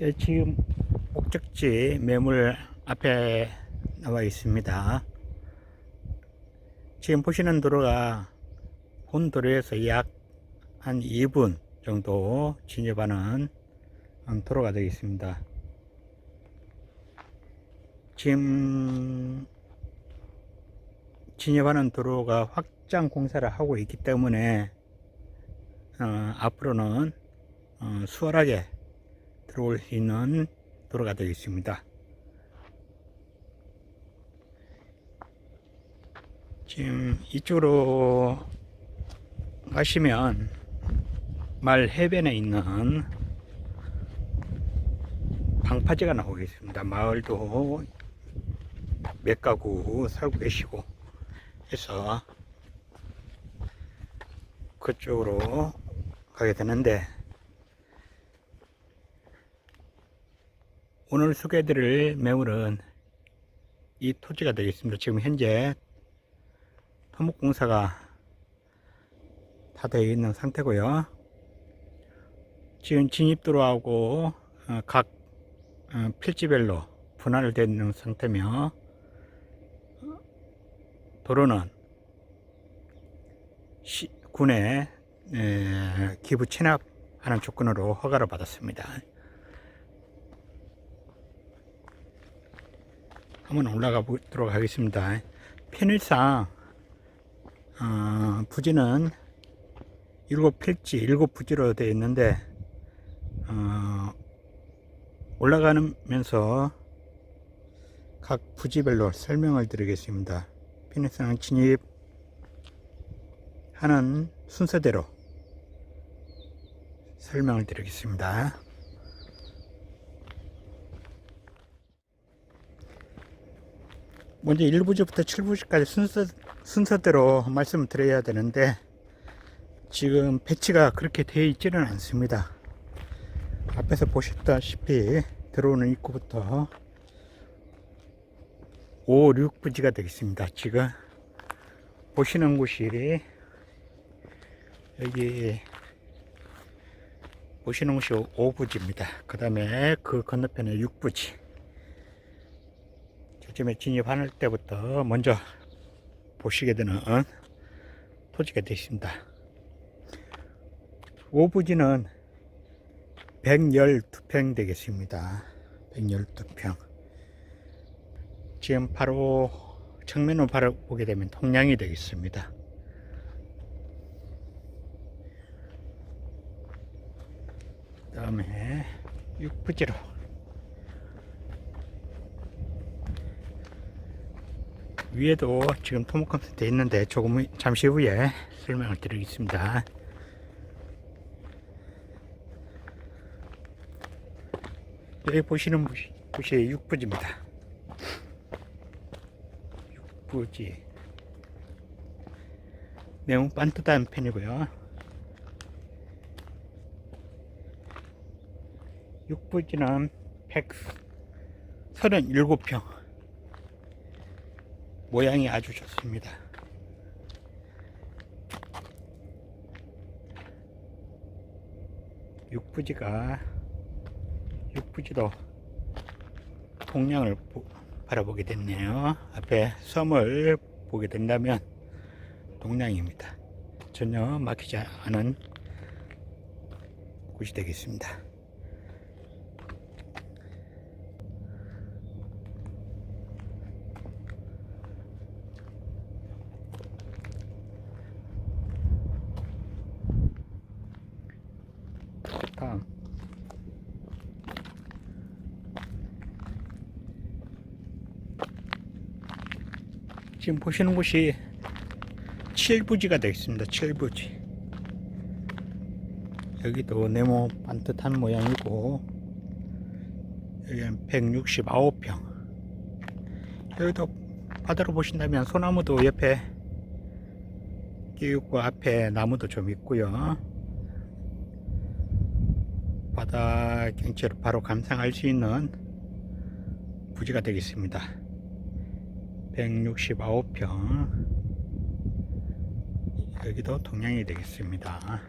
예, 지금 목적지 매물 앞에 나와 있습니다. 지금 보시는 도로가 본 도로에서 약 한 2분 정도 진입하는 음, 도로가 되겠습니다. 지금 진입하는 도로가 확장 공사를 하고 있기 때문에 어, 앞으로는 어, 수월하게 들어올 수 있는 도로가 되겠습니다. 지금 이쪽으로 가시면 말 해변에 있는 방파제가 나오겠습니다. 마을도 몇 가구 살고 계시고 해서 그쪽으로 가게 되는데 오늘 소개해드릴 매물은 이 토지가 되겠습니다. 지금 현재 토목공사가 다 되어 있는 상태고요. 지금 진입도로하고 어, 각 어, 필지별로 분할되어 있는 상태며 도로는 에, 기부 체납하는 조건으로 허가를 받았습니다. 한번 올라가 보도록 하겠습니다. 편의상 어, 부지는 일곱 필지, 일곱 부지로 되어 있는데 어, 올라가면서 각 부지별로 설명을 드리겠습니다. 편의상 진입하는 순서대로 설명을 드리겠습니다. 먼저 1부지부터 7부지까지 순서, 순서대로 말씀을 드려야 되는데 지금 배치가 그렇게 되어 있지는 않습니다. 앞에서 보셨다시피 들어오는 입구부터 5, 6부지가 되겠습니다. 지금 보시는 곳이 여기 보시는 곳이 5부지입니다. 그 다음에 그 건너편에 6부지 저쯤에 진입할 때부터 먼저 보시게 되는 토지가 되십니다. 5부지는 112평 되겠습니다. 112평. 지금 바로 정면으로 바로 보게 되면 통량이 되겠습니다. 그 다음에 6부지로 위에도 지금 토목 컴퓨터 되어 있는데 조금 잠시 후에 설명을 드리겠습니다. 여기 보시는 곳이, 곳이 6부지입니다. 6부지. 매우 반듯한 편이고요. 6부지는 137평. 모양이 아주 좋습니다. 육부지가 육부지도 동량을 보- 바라보게 됐네요. 앞에 섬을 보게 된다면 동량입니다. 전혀 막히지 않은 곳이 되겠습니다. 다음 지금 보시는 곳이 7부지가 되겠습니다. 7부지. 여기도 네모 반듯한 모양이고 여기는 169평. 여기도 바다로 보신다면 소나무도 옆에 끼고 앞에 나무도 좀 있고요. 바다 경치를 바로 감상할 수 있는 부지가 되겠습니다. 169평 여기도 동양이 되겠습니다.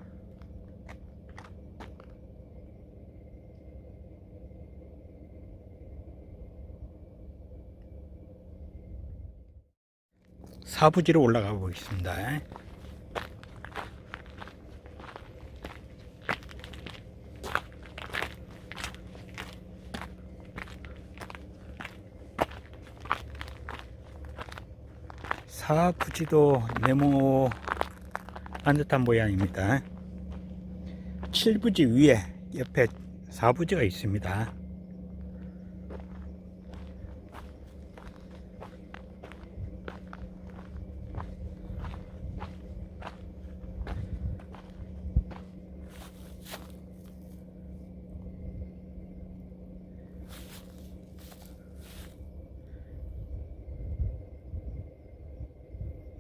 사부지로 올라가 보겠습니다. 사부지도 네모한 듯한 모양입니다. 7부지 위에 옆에 4부지가 있습니다.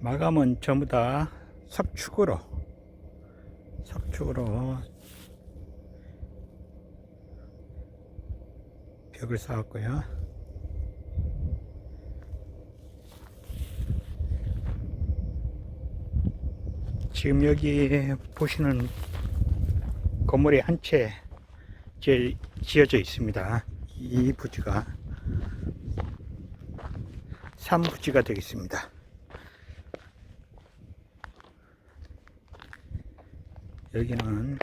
마감은 전부 다 석축으로 석축으로 벽을 쌓았고요. 지금 여기 보시는 건물이 한 채 지어져 있습니다. 이 부지가 3부지가 되겠습니다. 여기는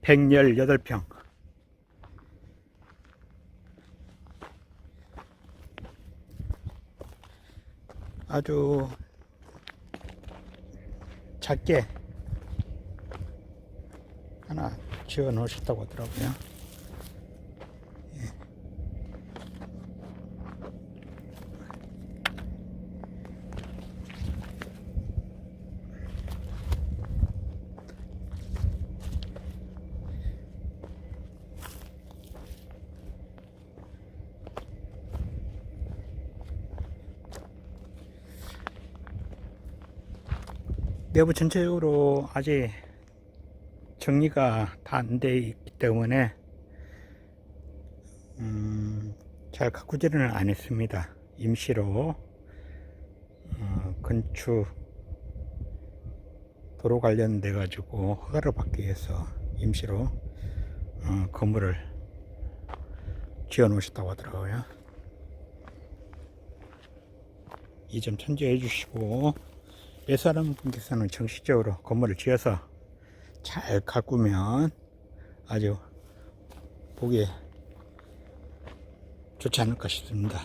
118평. 아주 작게 하나 지어 놓으셨다고 하더라고요. 내부 전체적으로 아직 정리가 다 안 돼 있기 때문에 음, 잘 가꾸지는 안 했습니다. 임시로 어, 건축 도로 관련돼 가지고 허가를 받기 위해서 임시로 어, 건물을 지어 놓으셨다고 하더라고요. 이 점 참조해 주시고 매수하는 분께서는 정식적으로 건물을 지어서 잘 가꾸면 아주 보기에 좋지 않을까 싶습니다.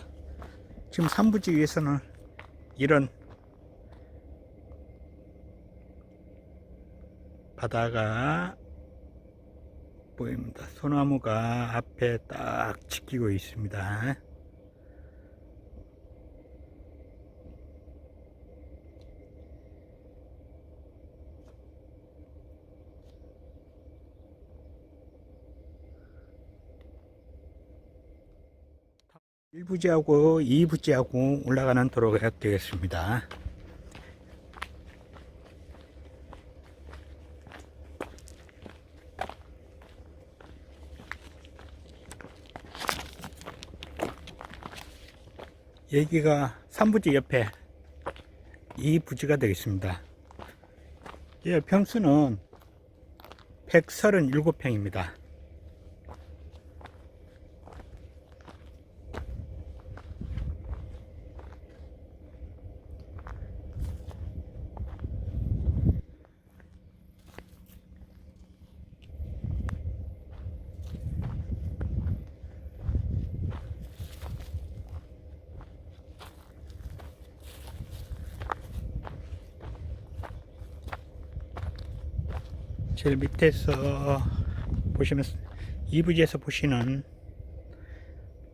지금 3부지 위에서는 이런 바다가 보입니다. 소나무가 앞에 딱 지키고 있습니다. 일부지하고 2부지하고 올라가는 도로가 되겠습니다. 여기가 3부지 옆에 2부지가 되겠습니다. 예, 평수는 137평입니다. 제일 밑에서 보시면 2부지에서 보시는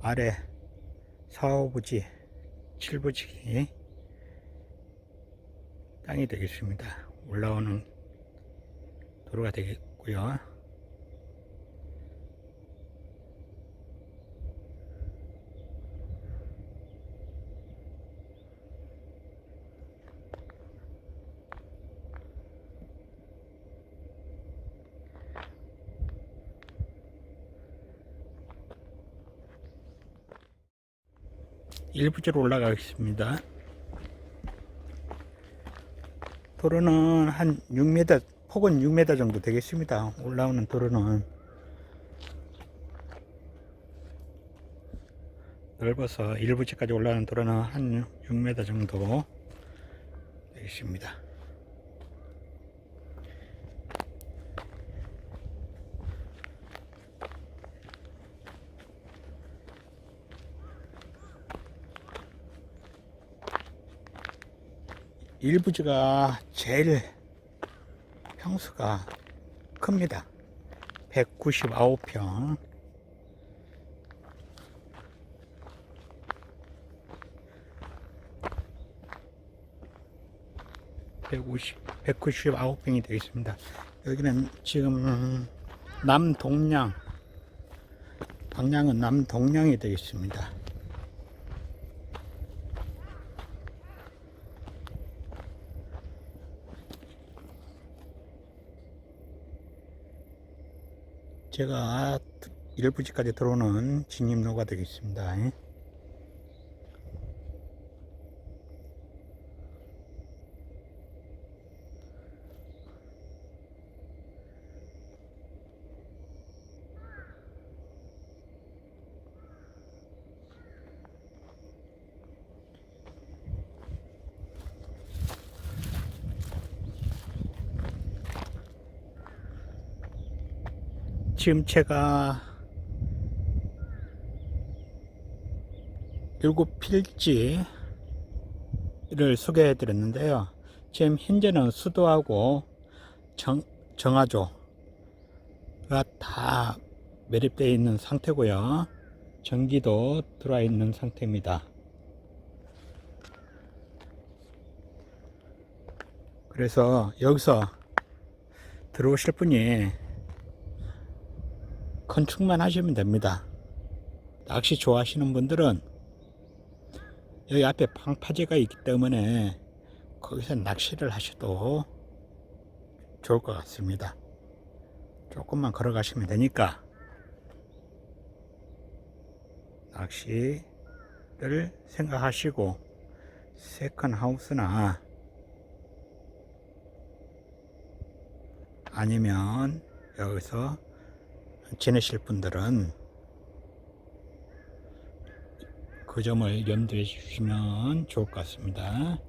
아래 4, 5부지, 7부지 땅이 되겠습니다. 올라오는 도로가 되겠고요. 일부지로 올라가겠습니다. 도로는 한 6m, 폭은 6m 정도 되겠습니다. 올라오는 도로는 넓어서 일부지까지 올라가는 도로는 한 6m 정도 되겠습니다. 일부지가 제일 평수가 큽니다. 199평. (150) 199평이 되겠습니다. 여기는 지금 남동양 방향은 남동양이 되겠습니다. 제가 일부지까지 들어오는 진입로가 되겠습니다. 지금 제가 일곱 필지를 소개해 드렸는데요. 지금 현재는 수도하고 정, 정화조가 다 매립되어 있는 상태고요. 전기도 들어와 있는 상태입니다. 그래서 여기서 들어오실 분이 건축만 하시면 됩니다. 낚시 좋아하시는 분들은 여기 앞에 방파제가 있기 때문에 거기서 낚시를 하셔도 좋을 것 같습니다. 조금만 걸어가시면 되니까 낚시를 생각하시고 세컨 하우스나 아니면 여기서 지내실 분들은 그 점을 염두해 주시면 좋을 것 같습니다.